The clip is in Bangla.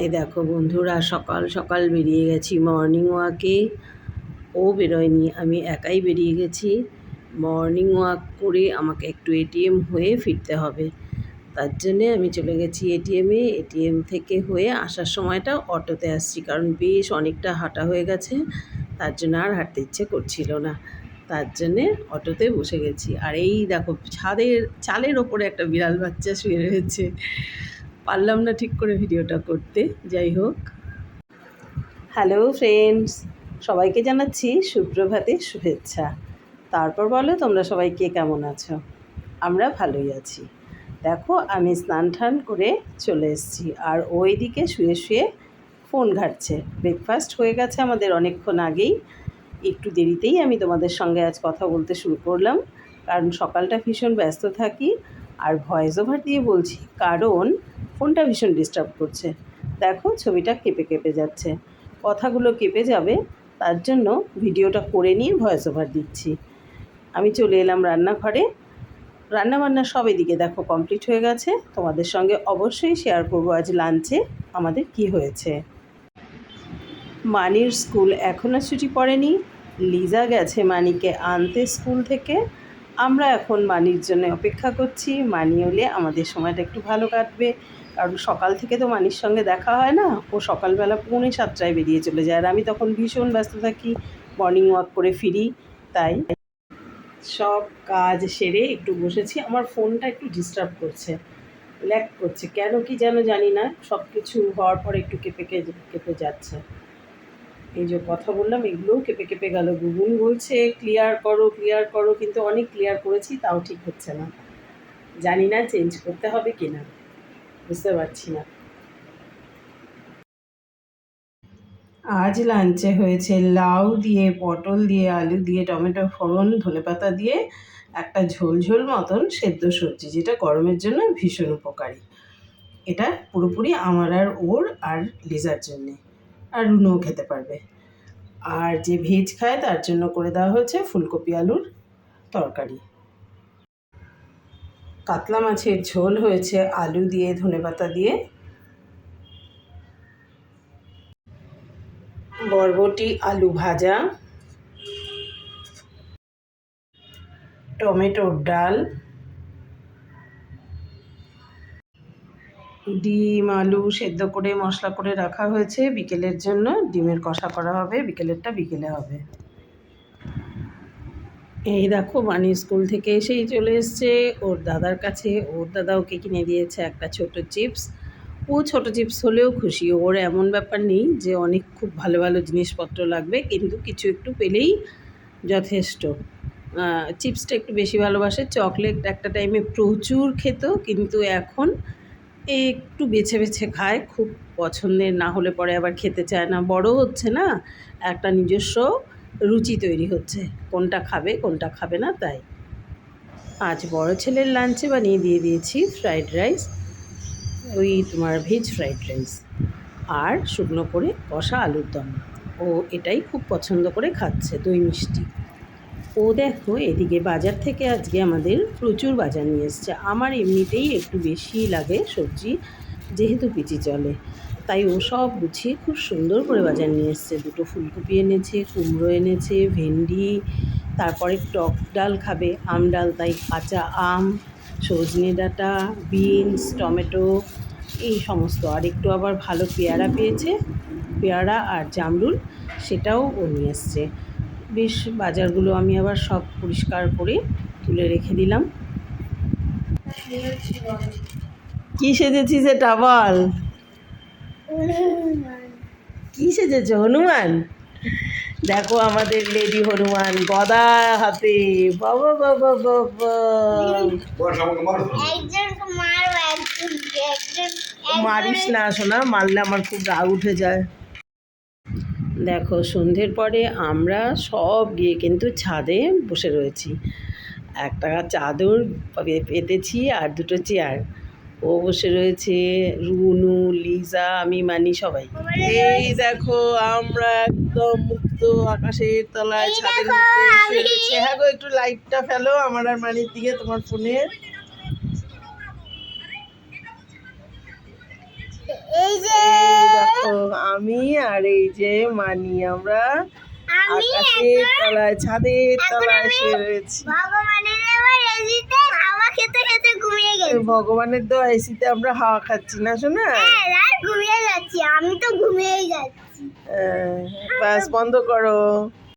এই দেখো বন্ধুরা, সকাল সকাল বেরিয়ে গেছি। মর্নিং ওয়াকে ও বেরোয়নি, আমি একাই বেরিয়ে গেছি। মর্নিং ওয়াক করে আমাকে একটু এটিএম হয়ে ফিরতে হবে। তার জন্যে আমি চলে গেছি এটিএমে এটিএম থেকে হয়ে আসার সময়টা অটোতে আসছি, কারণ বেশ অনেকটা হাঁটা হয়ে গেছে। তার জন্য আর হাঁটতে ইচ্ছে করছিল না। তার জন্যে অটোতে বসে গেছি। আর এই দেখো, ছাদের, চালের ওপরে একটা বিড়াল বাচ্চা শুয়ে রয়েছে। পারলাম না ঠিক করে ভিডিওটা করতে, যাই হোক। হ্যালো ফ্রেন্ডস, সবাইকে জানাচ্ছি সুপ্রভাতে শুভেচ্ছা। তারপর বলো তোমরা সবাই কে কেমন আছো? আমরা ভালোই আছি। দেখো, আমি স্নান টান করে চলে এসেছি, আর ওই দিকে শুয়ে শুয়ে ফোন ঘাটছে। ব্রেকফাস্ট হয়ে গেছে আমাদের অনেকক্ষণ আগেই। একটু দেরিতেই আমি তোমাদের সঙ্গে আজ কথা বলতে শুরু করলাম, কারণ সকালটা ভীষণ ব্যস্ত থাকি, আর ভয়েস ওভার দিয়ে বলছি, কারণ ফোনটা ভীষণ ডিস্টার্ব করছে। দেখো, ছবিটা কেঁপে কেঁপে যাচ্ছে। কথাগুলো কেঁপে যাবে, তার জন্য ভিডিওটা করে নিয়ে ভয়েস ওভার দিচ্ছি। আমি চলে এলাম রান্নাঘরে। রান্নাবান্না সব এদিকে দেখো কমপ্লিট হয়ে গেছে। তোমাদের সঙ্গে অবশ্যই শেয়ার করব আজ লাঞ্চে আমাদের কি হয়েছে। মানির স্কুল এখনও ছুটি পড়েনি। লিজা গেছে মানিকে আনতে স্কুল থেকে। আমরা এখন মানির জন্য অপেক্ষা করছি। মানি হলে আমাদের সময়টা একটু ভালো কাটবে। কারণ সকাল থেকে তো মানির সঙ্গে দেখা হয় না, ও সকালবেলা পৌনে সাতটায় বেরিয়ে চলে যায়। আর আমি তখন ভীষণ ব্যস্ত থাকি মর্নিং ওয়াক করে ফিরি, তাই। সব কাজ সেরে একটু বসেছি, আমার ফোনটা একটু ডিস্টার্ব করছে ল্যাক করছে। কেন কি যেন জানি না সব কিছু হওয়ার পর একটু কেঁপে কেঁপে যাচ্ছে। এই যে কথা বললাম, এগুলোও কেঁপে কেঁপে গেল। গুগুন বলছে ক্লিয়ার করো ক্লিয়ার করো, কিন্তু অনেক ক্লিয়ার করেছি, তাও ঠিক হচ্ছে না। জানি না চেঞ্জ করতে হবে কি না বুঝতে পারছি না। আজ লাঞ্চে হয়েছে লাউ দিয়ে, পটল দিয়ে, আলু দিয়ে, টমেটো, ফোড়ন, ধনেপাতা দিয়ে একটা ঝোল ঝোল মতন সেদ্ধ সবজি, যেটা গরমের জন্য ভীষণ উপকারী। এটা পুরোপুরি আমার আর ওর আর লিজার জন্যে। আর রুনুও খেতে পারবে। আর যে ভেজ খায় তার জন্য করে দেওয়া হয়েছে ফুলকপি আলুর তরকারি। কাতলা মাছের ঝোল হয়েছে, আলু দিয়ে, ধনেপাতা দিয়ে। বরবটি, আলু ভাজা। টমেটোর ডাল। ডিম, আলু সেদ্ধ করে, মশলা করে রাখা হয়েছে। বিকেলের জন্য ডিমের কষা করা হবে। বিকেলেরটা বিকেলে হবে। এই দেখো, বাণী স্কুল থেকে এসেই চলে এসছে। ওর দাদার কাছে, ওর দাদা ওকে কিনে দিয়েছে একটা ছোট চিপস। ও ছোট চিপস হলেও খুশি। ওর এমন ব্যাপার নেই যে, অনেক খুব ভালো ভালো জিনিসপত্র লাগবে, কিন্তু কিছু একটু পেলেই যথেষ্ট। চিপসটা একটু বেশি ভালোবাসে। চকলেট একটা টাইমে প্রচুর খেত, কিন্তু এখন একটু বেছে বেছে খায়। খুব পছন্দের না হলে পরে আবার খেতে চায় না। বড় হচ্ছে না, একটা নিজস্ব রুচি তৈরি হচ্ছে, কোনটা খাবে কোনটা খাবে না, তাই। আজ বড় ছেলের লাঞ্চে বানিয়ে দিয়ে দিয়েছি ফ্রাইড রাইস ওই তোমার ভেজ ফ্রাইড রাইস আর শুকনো করে কষা আলুর দম। ও এটাই খুব পছন্দ করে খাচ্ছে, দই মিষ্টি। ও দেখো, এদিকে বাজার থেকে আজকে আমাদের প্রচুর বাজার নিয়ে এসছে। আমার এমনিতেই একটু বেশি লাগে সবজি যেহেতু পিচি চলে, তাই ও সব গুছিয়ে খুব সুন্দর করে বাজার নিয়ে এসছে। দুটো ফুলকপি এনেছে, কুমড়ো এনেছে, ভেন্ডি, তারপরে টক ডাল খাবে, আম ডাল, তাই কাঁচা আম, সজনে ডাঁটা, বিনস, টমেটো, এই সমস্ত। আর একটু আবার ভালো পেয়ারা পেয়েছে, পেয়ারা আর জামরুল, সেটাও ও নিয়ে এসছে। বেশ, বাজারগুলো আমি আবার সব পরিষ্কার করে তুলে রেখে দিলাম। কি সেজেছি সেটা বল কি সেজেছ হনুমান? দেখো আমাদের লেডি হনুমান গদা হাতে বাবা বাবা বাবা মারিস না শোনা মারলে আমার খুব রাগ উঠে যায়। দেখো সন্ধ্যের পরে আমরা সব গিয়ে কিন্তু ছাদে বসে রয়েছি। একটা চাদর পেতেছি আর দুটো চেয়ার ও বসে রয়েছে রুনু লিজা আমি মানি সবাই। এই দেখো আমরা একদম মুক্ত আকাশের তলায় ছাদের মধ্যে হ্যাঁ গো একটু লাইটটা ফেলো আমার আর মানির দিকে তোমার ফোনে। এই যে দেখো আমি আর এই যে মানি আমরা আকাশের তলায় ছাদের তলায় শুয়ে রয়েছি। ভগবানের এবার রেজিতে হাওয়া খেতে খেতে ঘুমিয়ে গেছি ভগবানের দোয়া এসিতে আমরা হাওয়া খাচ্ছি না শোনা? হ্যাঁ ঘুমিয়ে যাচ্ছি আমি তো ঘুমিয়ে যাচ্ছি। বাস বন্ধ করো।